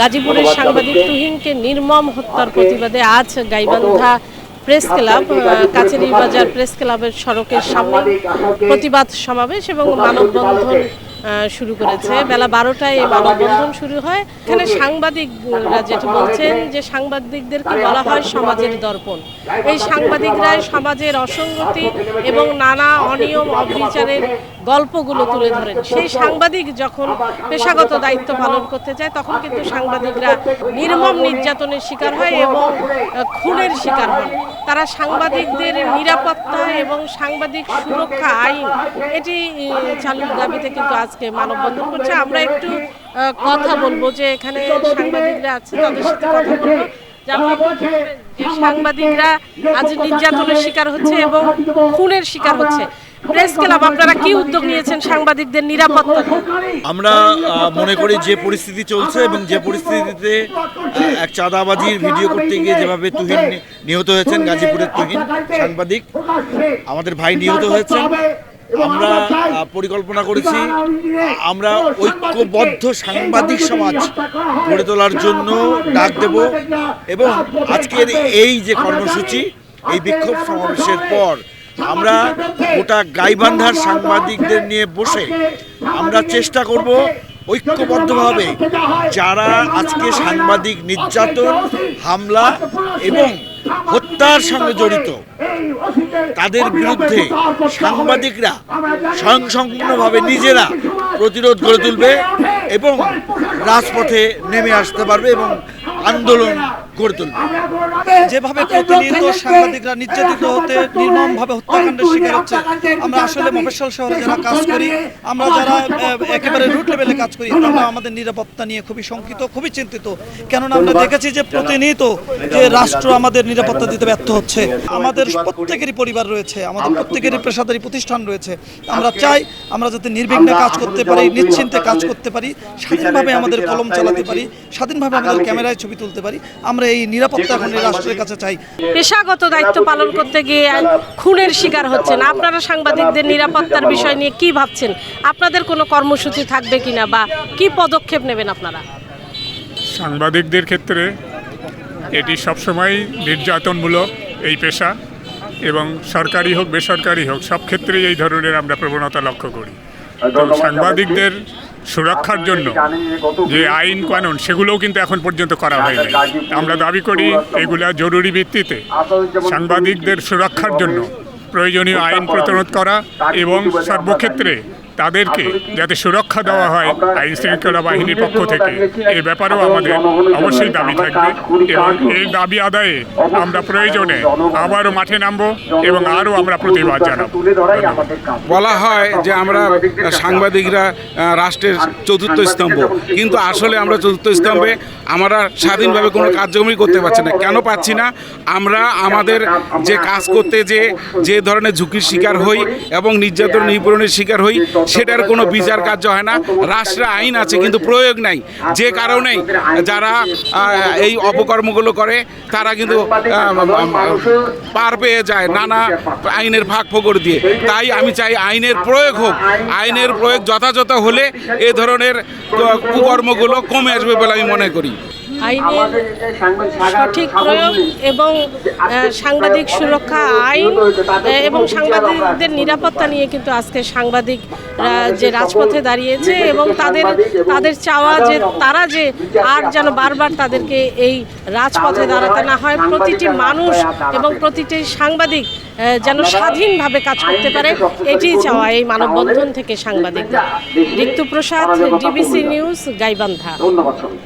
গাজীপুরের সাংবাদিক তুহিনকে নির্মম হত্যার প্রতিবাদে আজ Gaibandha press club Kacheri Kacheri Bazar press ক্লাবের সড়কের সামনে প্রতিবাদ সমাবেশ এবং মানববন্ধন শুরু করেছে। বেলা বারোটায় এই মানববন্ধন শুরু হয়। এখানে সাংবাদিকরা যেটা বলছেন যে সাংবাদিকদেরকে বলা হয় সমাজের দর্পণ। এই সাংবাদিকরাই সমাজের অসঙ্গতি এবং নানা অনিয়ম, অবিচারের গল্পগুলো তুলে ধরেন। সেই সাংবাদিক যখন পেশাগত দায়িত্ব পালন করতে যায় তখন কিন্তু সাংবাদিকরা নির্মম নির্যাতনের শিকার হয় এবং খুনের শিকার হন। তারা সাংবাদিকদের নিরাপত্তা এবং সাংবাদিক সুরক্ষা আইন, এটি চালুর দাবিতে কিন্তু আজকে মানববন্ধন করছে। আমরা একটু কথা বলব যে এখানে সাংবাদিকরা আছে, তাদের সাথে কথা বলব। সাংবাদিকরা আজ নির্যাতনের শিকার হচ্ছে এবং খুনের শিকার হচ্ছে। প্রেস ক্লাব আপনারা কি উদ্যোগ নিয়েছেন সাংবাদিকদের নিরাপত্তা আমরা মনে করি যে পরিস্থিতি চলছে এবং যে পরিস্থিতিতে এক চাঁদাবাজির ভিডিও করতে গিয়ে যেভাবে তুহিন নিহত হয়েছেন গাজীপুরের তুহিন সাংবাদিক আমাদের ভাই নিহত হয়েছেন। আমরা পরিকল্পনা করেছি আমরা ঐক্যবদ্ধ সাংবাদিক সমাজ গড়ে তোলার জন্য ডাক দেব এবং আজকের এই যে কর্মসূচি এই বিক্ষোভ সমাবেশের পর আমরা গোটা গাইবান্ধার সাংবাদিকদের নিয়ে বসে আমরা চেষ্টা করব ঐক্যবদ্ধভাবে যারা আজকে সাংবাদিক নির্যাতন, হামলা এবং হত্যার সঙ্গে জড়িত, তাদের বিরুদ্ধে সাংবাদিকরা স্বয়ংসম্পূর্ণভাবে নিজেরা প্রতিরোধ গড়ে তুলবে এবং রাজপথে নেমে আসতে পারবে এবং আন্দোলন গড়ে তুলবে। যেভাবে প্রতিনিয়ত সাংবাদিকরা নির্যাতিত হতে নির্মমভাবে হত্যাকাণ্ডের শিকার হচ্ছে আমরা আসলে মফস্বল শহরে যারা কাজ করি আমরা যারা একেবারে রুট লেভেলে কাজ করি আমরা আমাদের নিরাপত্তা নিয়ে খুবই শঙ্কিত খুবই চিন্তিত। কেননা আমরা দেখেছি যে প্রতিনিয়ত যে রাষ্ট্র আমাদের নিরাপত্তা দিতে ব্যর্থ হচ্ছে আমাদের প্রত্যেকেরই পরিবার রয়েছে আমাদের প্রত্যেকেরই পেশাদারি প্রতিষ্ঠান রয়েছে। আমরা চাই আমরা যাতে নির্বিঘ্নে কাজ করতে পারি নিশ্চিন্তে কাজ করতে পারি স্বাধীনভাবে আমাদের কলম চালাতে পারি স্বাধীনভাবে আমাদের ক্যামেরায় ছবি তুলতে পারি। আমরা এই নিরাপত্তা এখন রাষ্ট্রের কাছে চাই। পেশাগত দায়িত্ব পালন করতে গিয়ে খুনের শিকার হচ্ছেন। আপনারা সাংবাদিকদের নিরাপত্তার বিষয় নিয়ে কি ভাবছেন? আপনাদের কোনো কর্মসূচি থাকবে কিনা বা কি পদক্ষেপ নেবেন আপনারা? সাংবাদিকদের ক্ষেত্রে এটি সবসময় নির্যাতনমূলক এই পেশা এবং সরকারি হোক বেসরকারি হোক সব ক্ষেত্রেই এই ধরনের আমরা প্রবণতা লক্ষ্য করি। তো সাংবাদিকদের সুরক্ষার জন্য যে আইন কানুন সেগুলোও কিন্তু এখন পর্যন্ত করা হয়নি। আমরা দাবি করি এগুলা জরুরি ভিত্তিতে। সাংবাদিকদের সুরক্ষার জন্য প্রয়োজনীয় আইন প্রতিরোধ করা এবং সর্বক্ষেত্রে তাদেরকে যাতে সুরক্ষা দেওয়া হয় আইন শৃঙ্খলা বাহিনীর পক্ষ থেকে। এ ব্যাপারেও আমাদের অবশ্যই দাবি থাকবে এবং এই দাবি আদায়ে আমরা প্রয়োজনে আবারও মাঠে নামবো এবং আরও আমরা প্রতিবাদ জানাব। বলা হয় যে আমরা সাংবাদিকরা রাষ্ট্রের চতুর্থ স্তম্ভ। কিন্তু আসলে আমরা চতুর্থ স্তম্ভে আমরা স্বাধীনভাবে কোনো কার্যক্রমই করতে পারছি না। কেন পাচ্ছি না? আমরা আমাদের যে কাজ করতে যে যে ধরনের ঝুঁকির শিকার হই এবং নির্যাতন নিপূরণের শিকার হই সেটার কোনো বিচার কার্য হয় না। রাষ্ট্রে আইন আছে, কিন্তু প্রয়োগ নাই। যে কারণেই যারা এই অপকর্মগুলো করে, তারা কিন্তু পার পেয়ে যায় নানা আইনের ফাঁক ফোকর দিয়ে। তাই আমি চাই আইনের প্রয়োগ হোক। আইনের প্রয়োগ যথাযথ হলে এ ধরনের কুকর্মগুলো কমে আসবে বলে আমি মনে করি। আইনের সঠিক প্রয়োগ এবং সাংবাদিক সুরক্ষা আইন এবং সাংবাদিকদের নিরাপত্তা নিয়ে কিন্তু আজকে সাংবাদিকরা যে রাজপথে দাঁড়িয়েছে এবং তাদের তাদের চাওয়া যে তারা যে আর যেন বারবার তাদেরকে এই রাজপথে দাঁড়াতে না হয় প্রতিটি মানুষ এবং প্রতিটি সাংবাদিক যেন স্বাধীনভাবে কাজ করতে পারে এটিই চাওয়া এই মানববন্ধন থেকে সাংবাদিকদের ঋতুপ্রসাদ ডিবিসি নিউজ গাইবান্ধা।